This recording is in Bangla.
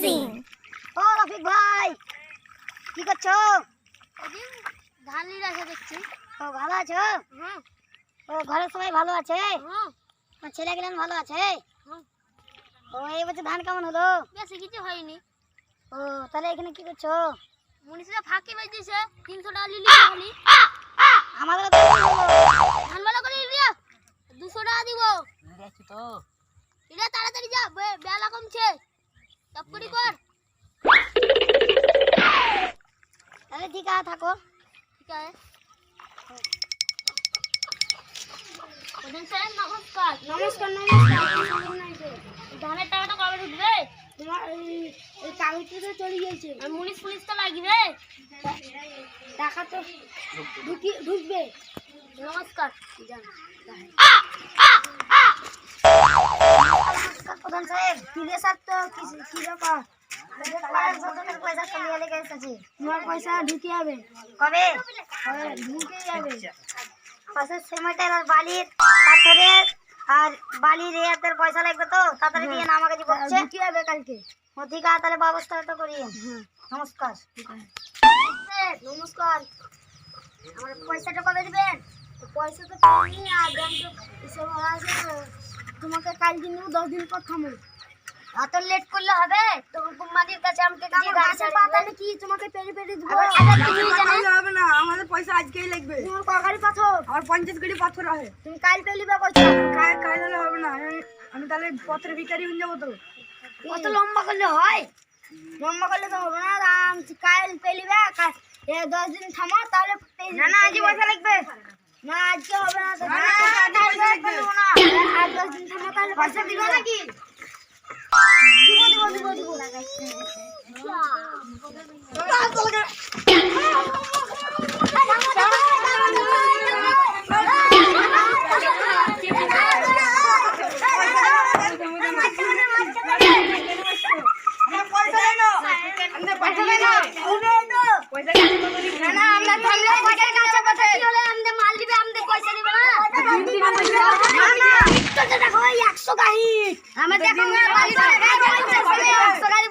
amazing! ও রফিক ভাই। কি করছ? ধান নিয়ে আসা দেখছি। ও ভালো আছো? হ্যাঁ। ও ঘরের সবাই ভালো আছে? হ্যাঁ। ছেলে গেলেন ভালো আছে? হ্যাঁ। ও এই বছর ধান কেমন হলো? বেশি কিছু হয়নি। ও তাহলে এখানে কি করছ? মনীষরা ফাঁকি বেজেছে তিনশো টাকা লিলি খালি আমাদের ধান ভালো করে লিয়া দুশো টাকা দিব। তো। এটা তাড়াতাড়ি যা বে- বেলা কমছে। চপ কর। তাহলে ঠিক আছে থাকো। ঠিক আছে। প্রধান নমস্কার। নমস্কার নমস্কার। ধানের টাকাটা কবে ঢুকবে? তোমার এই কাগজটা চলে গেছে আর মুনিশ ফুনিশ তো লাগবে। টাকা তো ঢুকি ঢুকবে। নমস্কার। প্রধান সাহেব তো কি রকম পয়সা চলিয়ে লেগে এসেছি। তোমার পয়সা ঢুকে যাবে। কবে? ঢুকে যাবে। পাশের সিমেন্টের আর বালির পাথরের আর বালির এয়াতের পয়সা লাগবে তো তাড়াতাড়ি দিয়ে না আমাকে বলছে ঢুকে যাবে কালকে। ও ঠিক আছে তাহলে ব্যবস্থা তো করি। নমস্কার। নমস্কার। আমার পয়সাটা কবে দিবেন? পয়সা তো আর ব্যাংকে আছে তোমাকে কাল দিন দেবো দশ দিন পর থামো এত লেট করলে হবে তো কোম্পানির কাছে আমাকে যে আমার গাড়ি গাছের ছাড়বে। পাতা কি তোমাকে পেরে পেরে দিব আবার আবার তুমি জানো? তাহলে হবে না আমাদের পয়সা আজকেই লাগবে তোমার কগারি পাথর আমার পঞ্চাশ গাড়ি পাথর আছে তুমি কাল পেলিবে পয়সা কাজ কাজ হলে হবে না আমি- আমি তাহলে পত্রের ভিকারি হয়ে যাবো তো অত লম্বা করলে হয় লম্বা করলে তো হবে না আম কাল পেলিবে কাল এ দশ দিন থামো তাহলে পেয়ে না না আজই পয়সা লাগবে না আজকে হবে না পয়সা দিবে নাকি পয়সা দিবি? আমাদের মাল দিবে আমাদের পয়সা দিবে না দেখো 100 গাড়ি আমরা দেখো। না বালি বালি 100 গাড়ি